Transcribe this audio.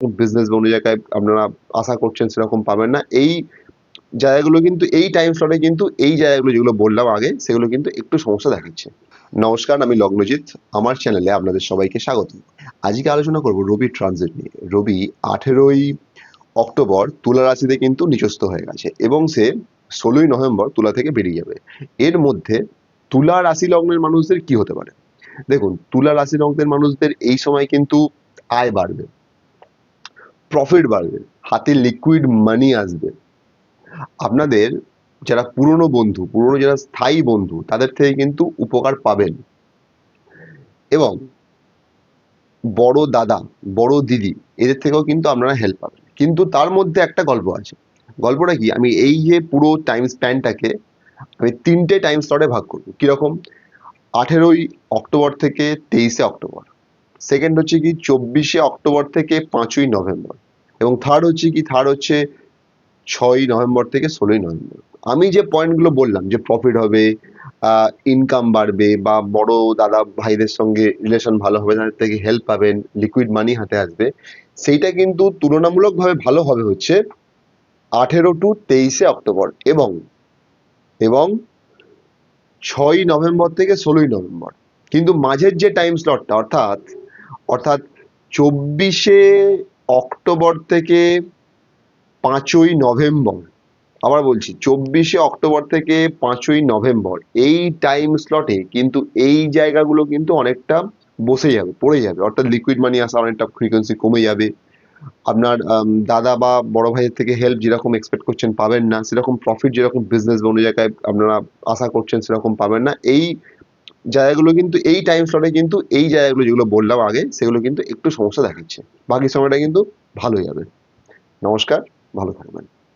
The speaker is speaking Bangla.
বিজনেস বা অন্য জায়গায় আপনারা আশা করছেন সেরকম পাবেন না। এই জায়গাগুলো কিন্তু, এই টাইম স্লটে কিন্তু এই জায়গাগুলো যেগুলো বললাম আগে, সেগুলো কিন্তু একটু সমস্যা দেখাচ্ছে। নমস্কার, আমি লগ্নজিৎ। আমার চ্যানেলে আপনাদের সবাইকে স্বাগত। আজকে আলোচনা করব রবি ট্রানজিট নিয়ে। রবি আঠেরোই অক্টোবর তুলা রাশিতে কিন্তু নিচস্থ হয়ে গেছে এবং সে ষোলোই নভেম্বর তুলা থেকে বেরিয়ে যাবে। এর মধ্যে তুলা রাশি লগ্নের মানুষদের কি হতে পারে? দেখুন, তুলা রাশি লগ্নের মানুষদের এই সময় কিন্তু আয় বাড়বে। প্রফিট বাড়বে, হাতে লিকুইড মানি আসবে। আপনাদের যারা পুরনো বন্ধু, পুরনো যারা স্থায়ী বন্ধু, তাদের থেকে কিন্তু উপকার পাবেন। এবং বড় দাদা, বড় দিদি, এদের থেকেও কিন্তু আপনারা হেল্প পাবেন। কিন্তু তার মধ্যে একটা গল্প আছে। গল্পটা কি? আমি এই যে পুরো টাইম স্প্যানটাকে আমি তিনটে টাইম স্লটে ভাগ করব। কীরকম? আঠেরোই অক্টোবর থেকে তেইশে অক্টোবর। সেকেন্ড হচ্ছে কি? চব্বিশে অক্টোবর থেকে পাঁচই নভেম্বর। এবং থার্ড হচ্ছে কি? থার্ড হচ্ছে ছয়ই নভেম্বর থেকে ষোলোই নভেম্বর। আমি যে পয়েন্টগুলো বললাম যে প্রফিট হবে ইনকাম বাড়বে বা বড় দাদা ভাইদের সঙ্গে রিলেশন ভালো হবে, তাদের থেকে হেল্প পাবেন লিকুইড মানি হাতে আসবে, সেইটা কিন্তু তুলনামূলকভাবে ভালো হবে হচ্ছে আঠেরো টু তেইশে অক্টোবর এবং এবং ছয়ই নভেম্বর থেকে ষোলোই নভেম্বর। কিন্তু মাঝের যে টাইম স্লটটা অর্থাৎ অর্থাৎ চব্বিশে অক্টোবর থেকে পাঁচই নভেম্বর, আবার বলছি চব্বিশে অক্টোবর থেকে পাঁচই নভেম্বর, এই টাইম স্লটে কিন্তু এই জায়গাগুলো কিন্তু অনেকটা বসে যাবে, পড়ে যাবে। অর্থাৎ লিকুইড মানি আসা অনেকটা ফ্রিকোয়েন্সি কমে যাবে। আপনার দাদা বা বড় ভাইয়ের থেকে হেল্প যেরকম এক্সপেক্ট করছেন পাবেন না, সেরকম প্রফিট যেরকম বিজনেস বা অন্য জায়গায় আপনারা আশা করছেন সেরকম পাবেন না। এই জায়গাগুলো কিন্তু এই টাইম স্লটে কিন্তু এই জায়গাগুলো যেগুলো বললাম আগে, সেগুলো কিন্তু একটু সমস্যা দেখাচ্ছে। বাকি সময়টা কিন্তু ভালো যাবে নমস্কার, ভালো থাকবেন।